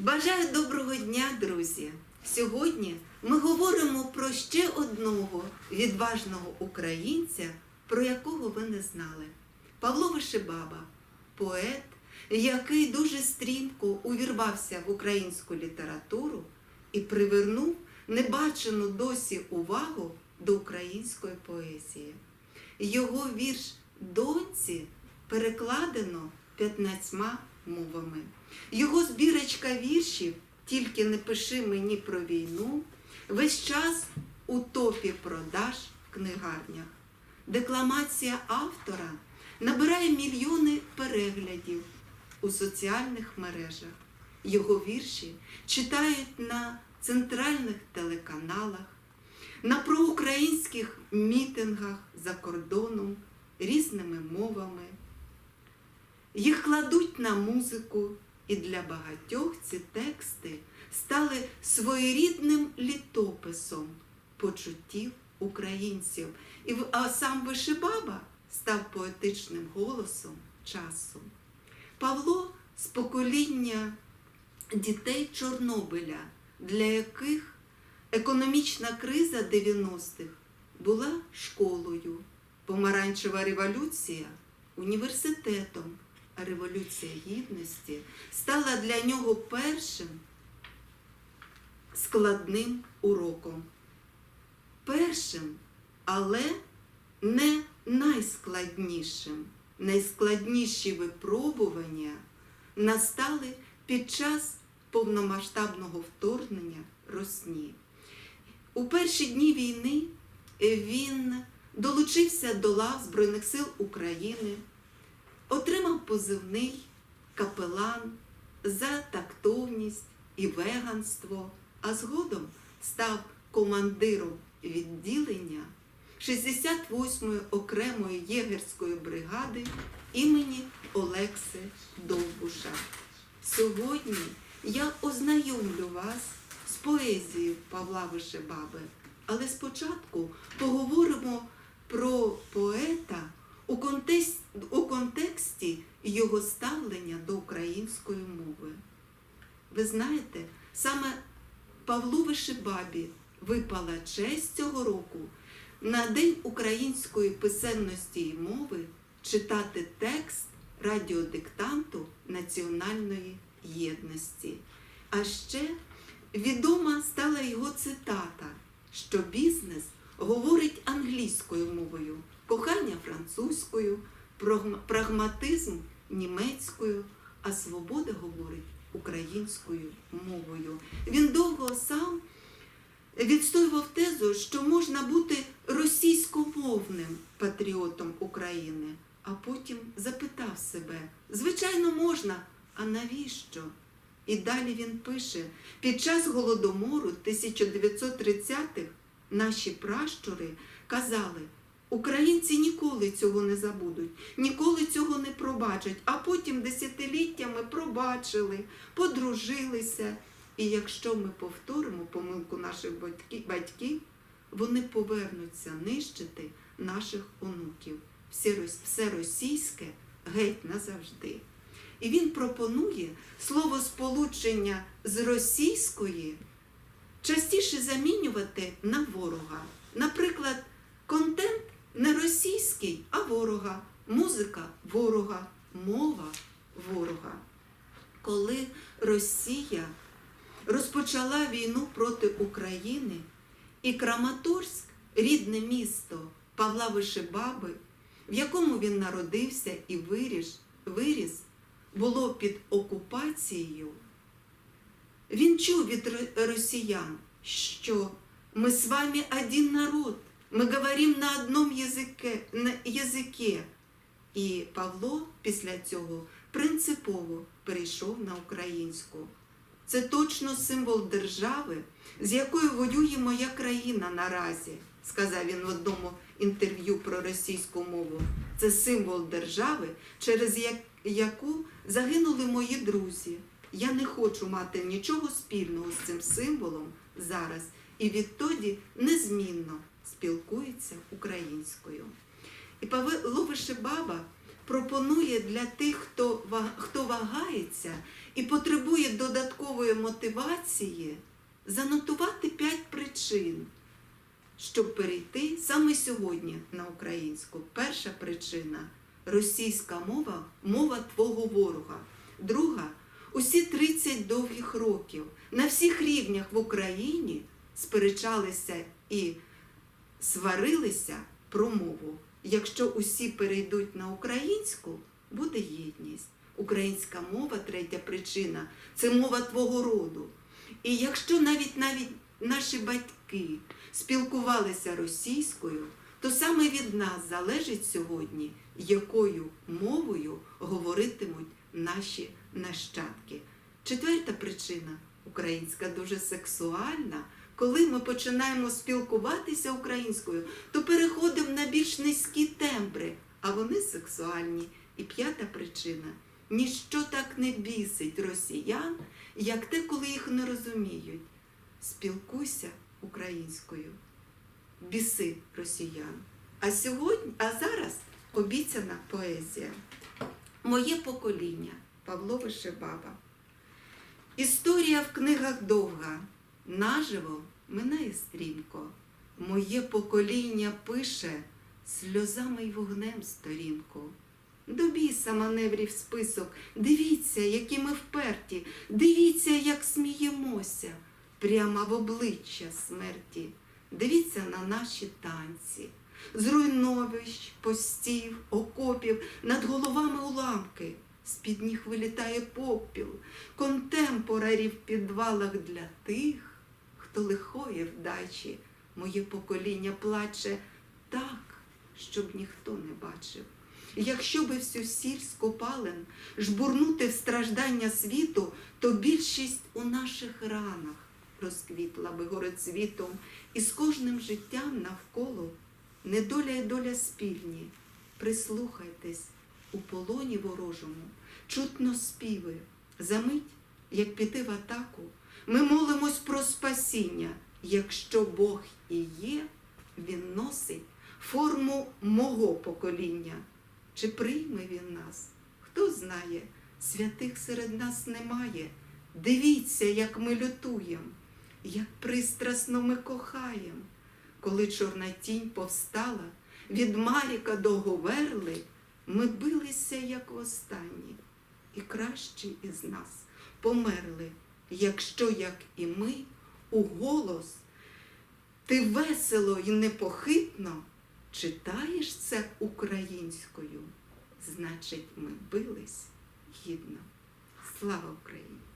Бажаю доброго дня, друзі! Сьогодні ми говоримо про ще одного відважного українця, про якого ви не знали. Павло Вишибаба, поет, який дуже стрімко увірвався в українську літературу і привернув небачену досі увагу до української поезії. Його вірш Доньці перекладено 15 мовами. Його збірочка віршів Тільки не пиши мені про війну весь час у топі продаж в книгарнях. Декламація автора набирає мільйони переглядів у соціальних мережах. Його вірші читають на центральних телеканалах, на проукраїнських мітингах за кордоном різними мовами. Їх кладуть на музику, і для багатьох ці тексти стали своєрідним літописом почуттів українців. І а сам Вишибаба став поетичним голосом часу. Павло з покоління дітей Чорнобиля, для яких економічна криза 90-х була школою, помаранчева революція університетом, революція гідності стала для нього першим складним уроком. Першим, але не найскладнішим. Найскладніші випробування настали під час повномасштабного вторгнення Росні. У перші дні війни він долучився до лав Збройних сил України, отримав позивний капелан за тактовність і веганство, а згодом став командиром відділення 68-ї окремої єгерської бригади імені Олекси Довбуша. Сьогодні я ознайомлю вас з поезією Павла Вишебаби, але спочатку поговоримо про поета у контексті, у контексті його ставлення до української мови. Ви знаєте, саме Павлу Вишибабі випала честь цього року на День української писемності і мови читати текст радіодиктанту національної єдності. А ще відома стала його цитата, що бізнес говорить англійською мовою, кохання французькою, прагматизм німецькою, а свобода говорить українською мовою. Він довго сам відстоював тезу, що можна бути російськомовним патріотом України, а потім запитав себе: звичайно, можна, а навіщо? І далі він пише: під час голодомору 1930-х наші пращури казали, українці ніколи цього не забудуть, ніколи цього не пробачать, а потім десятиліттями пробачили, подружилися. І якщо ми повторимо помилку наших батьків, вони повернуться нищити наших онуків. Все, російське геть назавжди. І він пропонує слово сполучення з російської частіше замінювати на ворога. Наприклад, контент не російський, а ворога, музика ворога, мова ворога. Коли Росія розпочала війну проти України, і Краматорськ, рідне місто Павла Вишибаби, в якому він народився і виріс, виріс було під окупацією, він чув від росіян, що ми з вами один народ, ми говоримо на одному язике, на язике. І Павло після цього принципово перейшов на українську. Це точно символ держави, з якою воює моя країна наразі, сказав він в одному інтерв'ю про російську мову. Це символ держави, через яку загинули мої друзі. Я не хочу мати нічого спільного з цим символом зараз і відтоді незмінно спілкується українською. І Павло Вишибаба пропонує для тих, хто, хто вагається і потребує додаткової мотивації, занотувати п'ять причин, щоб перейти саме сьогодні на українську. Перша причина російська мова мова твого ворога. Друга усі 30 довгих років на всіх рівнях в Україні сперечалися і сварилися про мову. Якщо усі перейдуть на українську, буде єдність. Українська мова, третя причина це мова твого роду. І якщо навіть навіть наші батьки спілкувалися російською, то саме від нас залежить сьогодні, якою мовою говоритимуть наші нащадки. Четверта причина українська дуже сексуальна. Коли ми починаємо спілкуватися українською, то переходимо на більш низькі тембри, а вони сексуальні. І п'ята причина ніщо так не бісить росіян, як те, коли їх не розуміють. Спілкуйся українською, біси росіян. А сьогодні, а зараз обіцяна поезія. Моє покоління Павло Вишебаба. Історія в книгах довга, наживо минає стрімко. Моє покоління пише сльозами й вогнем сторінку. До біса маневрів список. Дивіться, які ми вперті, дивіться, як сміємося прямо в обличчя смерті. Дивіться на наші танці, зруйновищ, постів, окопів, над головами уламки. З-під ніг вилітає попіл, контемпорарі в підвалах для тих, хто лихої вдачі. Моє покоління плаче так, щоб ніхто не бачив. Якщо би всю сіль з жбурнути в страждання світу, то більшість у наших ранах розквітла би горецвітом, і з кожним життям навколо недоля й доля спільні. Прислухайтесь у полоні ворожому, чутно співи. Замить, як піти в атаку, ми молимось про спасіння. Якщо Бог і є, Він носить форму мого покоління. Чи прийме він нас? Хто знає, святих серед нас немає. Дивіться, як ми лютуємо, як пристрасно ми кохаємо. Коли чорна тінь повстала, від Маріка до Говерли, ми билися, як востанні, і кращі із нас померли, якщо, як і ми, у голос ти весело і непохитно читаєш це українською, значить, ми бились гідно. Слава Україні!